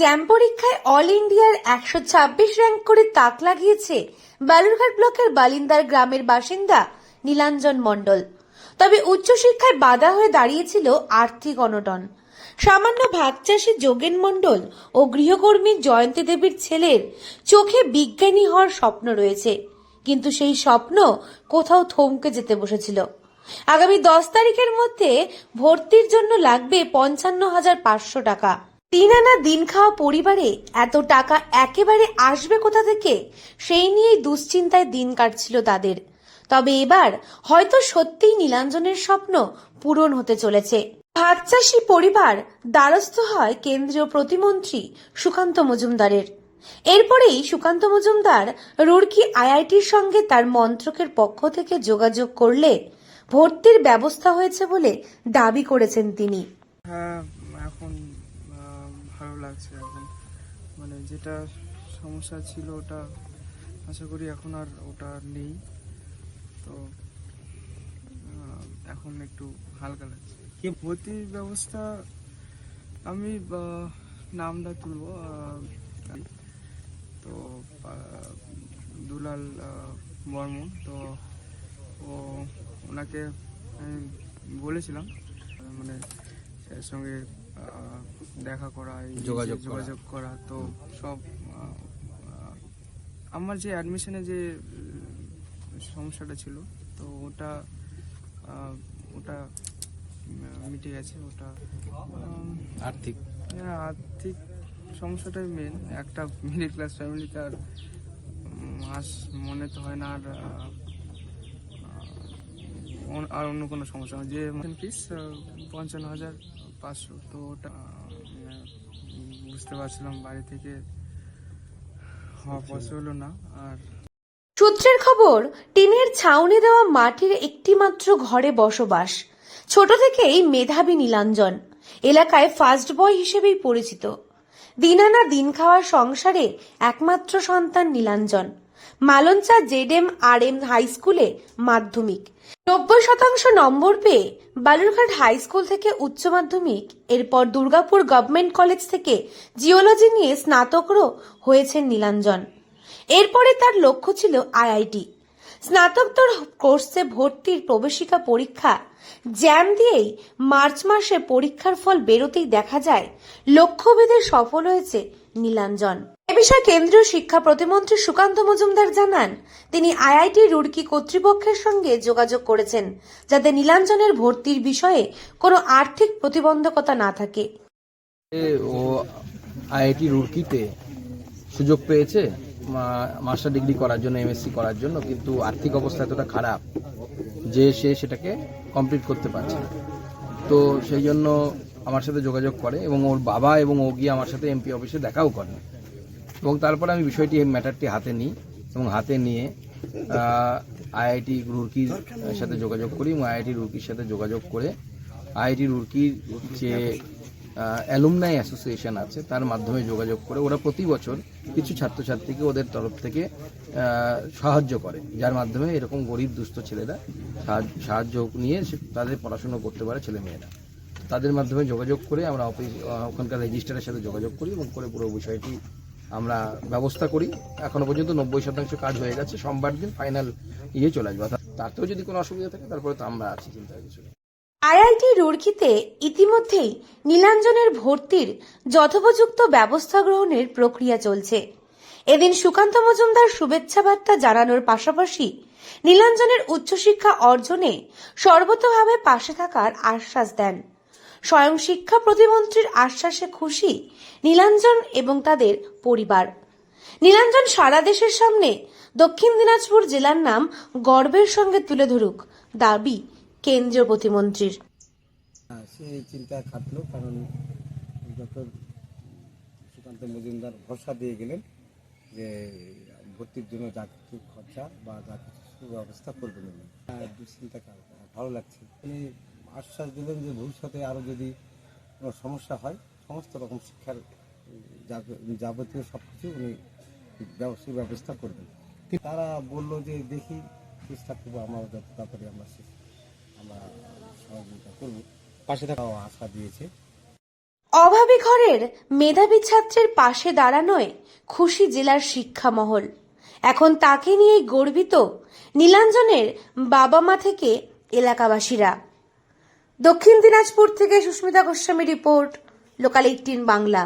Jam পরীক্ষায় all ইন্ডিয়ার একশো ছাব্বিশ র্যাঙ্ক করে তাক লাগিয়েছে বালুরঘাট ব্লকের বালিন্দার গ্রামের বাসিন্দা নীলাঞ্জন মণ্ডল। তবে উচ্চশিক্ষায় বাধা হয়ে দাঁড়িয়েছিল আর্থিক অনটন সামান্য ভাগচাষী যোগেন মণ্ডল ও গৃহকর্মী জয়ন্তী দেবীর ছেলের চোখে বিজ্ঞানী হওয়ার স্বপ্ন রয়েছে। কিন্তু সেই স্বপ্ন কোথাও থমকে যেতে বসেছিল। আগামী দশ তারিখের মধ্যে ভর্তির জন্য লাগবে পঞ্চান্ন হাজার পাঁচশো টাকা। তিন আনা দিন খাওয়া পরিবারে এত টাকা একেবারে আসবে কোথা থেকে? সেই নিয়েই দুশ্চিন্তায় দিন কাটছিল তাদের। তবে এবার হয়তো সত্যিই নীলাঞ্জনের স্বপ্ন পূরণ হতে চলেছে। ভাতচাষী পরিবার দ্বারস্থ হয় কেন্দ্রীয় প্রতিমন্ত্রী সুকান্ত মজুমদারের। এরপরেই সুকান্ত মজুমদার রুড়কি আইআইটির সঙ্গে তার মন্ত্রকের পক্ষ থেকে যোগাযোগ করলে ভর্তির ব্যবস্থা হয়েছে বলে দাবি করেছেন তিনি হ্যাঁ এখন আহ, ভালো লাগছে এখন। মানে যেটা সমস্যা ছিল ওটা আশা করি এখন আর ওটা নেই। তো এখন একটু হালকা লাগছে। কি ভর্তির ব্যবস্থা? আমি নামটা তুলবো তো দুলাল বর্মন। তো ও ওনাকে আমি বলেছিলাম মানে এর সঙ্গে দেখা করা যোগাযোগ করা। যোগাযোগ করা তো সব আমার যে অ্যাডমিশনে যে সমস্যাটা ছিল তো ওটা ওটা মিটে গেছে ওটা আর্থিক হ্যাঁ, আর্থিক সমস্যাটাই মেন একটা মিডিল ক্লাস ফ্যামিলিতে আর মাস মনে তো হয় না আর আর অন্য কোনো সমস্যা। যে ফিস পঞ্চান্ন হাজার পাঁচশো তো ওটা বুঝতে পারছিলাম বাড়ি থেকে হওয়া পসিবল না আর সূত্রের খবর টিনের ছাউনি দেওয়া মাটির একটিমাত্র ঘরে বসবাস। ছোট থেকেই মেধাবী নীলাঞ্জন এলাকায় ফার্স্ট বয় হিসেবেই পরিচিত। দিন আনা দিন খাওয়ার সংসারে একমাত্র সন্তান Nilanjan. Malancha ZM R M high স্কুলে মাধ্যমিক। নব্বই শতাংশ নম্বর পেয়ে বালুরঘাট হাই স্কুল থেকে উচ্চ মাধ্যমিক। এরপর দুর্গাপুর গভর্নমেন্ট কলেজ থেকে জিওলজি নিয়ে স্নাতকরও হয়েছেন নীলাঞ্জন। এরপরে তার লক্ষ্য ছিল আইআইটি। স্নাতকোত্তর কোর্সে ভর্তির প্রবেশিকা পরীক্ষা। জ্যাম দিয়েই মার্চ মাসে পরীক্ষার ফল বেরোতেই দেখা যায়, লক্ষ্যভেদে সফল হয়েছে নীলাঞ্জন। বিষয়ে কেন্দ্রীয় শিক্ষা প্রতিমন্ত্রী সুকান্ত মজুমদার জানান, তিনি আইআইটি রুড়কি কর্তৃপক্ষের সঙ্গে যোগাযোগ করেছেন, যাতে নীলাঞ্জনের ভর্তির বিষয়ে কোনো আর্থিক প্রতিবন্ধকতা না থাকে। ও আইআইটি রুরকিতে সুযোগ পেয়েছে মাস্টার ডিগ্রি করার জন্য, এমএসসি করার জন্য, কিন্তু আর্থিক অবস্থা এতটা খারাপ যে সে সেটাকে কমপ্লিট করতে পারছে না। তো সেই জন্য আমার সাথে যোগাযোগ করে এবং ওর বাবা এবং ও গিয়ে আমার সাথে এমপি অফিসে দেখাও করে। এবং তারপরে আমি বিষয়টি, এই ম্যাটারটি হাতে নিই এবং হাতে নিয়ে আইআইটি রুরকির সাথে যোগাযোগ করি এবং আইআইটি রুরকির সাথে যোগাযোগ করে আইআইটি রুরকির যে অ্যালুমনাই অ্যাসোসিয়েশন আছে, তার মাধ্যমে যোগাযোগ করে ওরা প্রতি বছর কিছু ছাত্রছাত্রীকে ওদের তরফ থেকে সাহায্য করে, যার মাধ্যমে এরকম গরিব দুস্থ ছেলেরা সাহায্য- নিয়ে তাদের পড়াশুনো করতে পারে ছেলেমেয়েরা তাদের মাধ্যমে যোগাযোগ করে আমরা অফিস ওখানকার রেজিস্ট্রারের সাথে যোগাযোগ করি এবং করে পুরো বিষয়টি আমরা ব্যবস্থা করি। এখনও পর্যন্ত নব্বই শতাংশ কাজ হয়ে গেছে। সোমবার দিন ফাইনাল ইয়ে চলে আসবে। তাতেও যদি কোনো অসুবিধা থাকে, তারপরে তো আমরা আছি চিন্তার কিছু আইআইটি রুড়কিতে ইতিমধ্যেই নীলাঞ্জনের ভর্তির যথোপযুক্ত ব্যবস্থা গ্রহণের প্রক্রিয়া চলছে। এদিন সুকান্ত মজুমদার শুভেচ্ছা বার্তা জানানোর পাশাপাশি নীলাঞ্জনের উচ্চশিক্ষা অর্জনে সর্বতভাবে পাশে থাকার আশ্বাস দেন। স্বয়ং শিক্ষা প্রতিমন্ত্রীর আশ্বাসে খুশি নীলাঞ্জন এবং তাদের পরিবার। নীলাঞ্জন সারা দেশের সামনে দক্ষিণ দিনাজপুর জেলার নাম গর্বের সঙ্গে তুলে ধরুক দাবি কেন্দ্রীয় প্রতিমন্ত্রীর। হ্যাঁ চিন্তা খাটলো কারণ ডক্টর সুকান্ত মজুমদার ভরসা দিয়ে গেলেন যে ভর্তির জন্য যা কিছু খরচা বা যা কিছু সুব্যবস্থা করবেন হ্যাঁ, ভালো লাগছে আশ্বাস দিলেন যে ভবিষ্যতে আরও যদি কোনো সমস্যা হয় সমস্ত রকম শিক্ষার যাবতীয় সব কিছু উনি ব্যব- সুব্যবস্থা করবেন। তারা বলল যে দেখি চেষ্টা করব আমরা যত তাড়াতাড়ি আমরা আমরা সহযোগিতা করব। পাশে থাকাও আশা দিয়েছে। অভাবী ঘরের মেধাবী ছাত্রের পাশে দাঁড়ানোয় খুশি জেলার শিক্ষা মহল এখন তাকে নিয়েই গর্বিত নীলাঞ্জনের বাবা মা থেকে এলাকাবাসীরা। দক্ষিণ দিনাজপুর থেকে Susmita Goswami report local eighteen Bangla.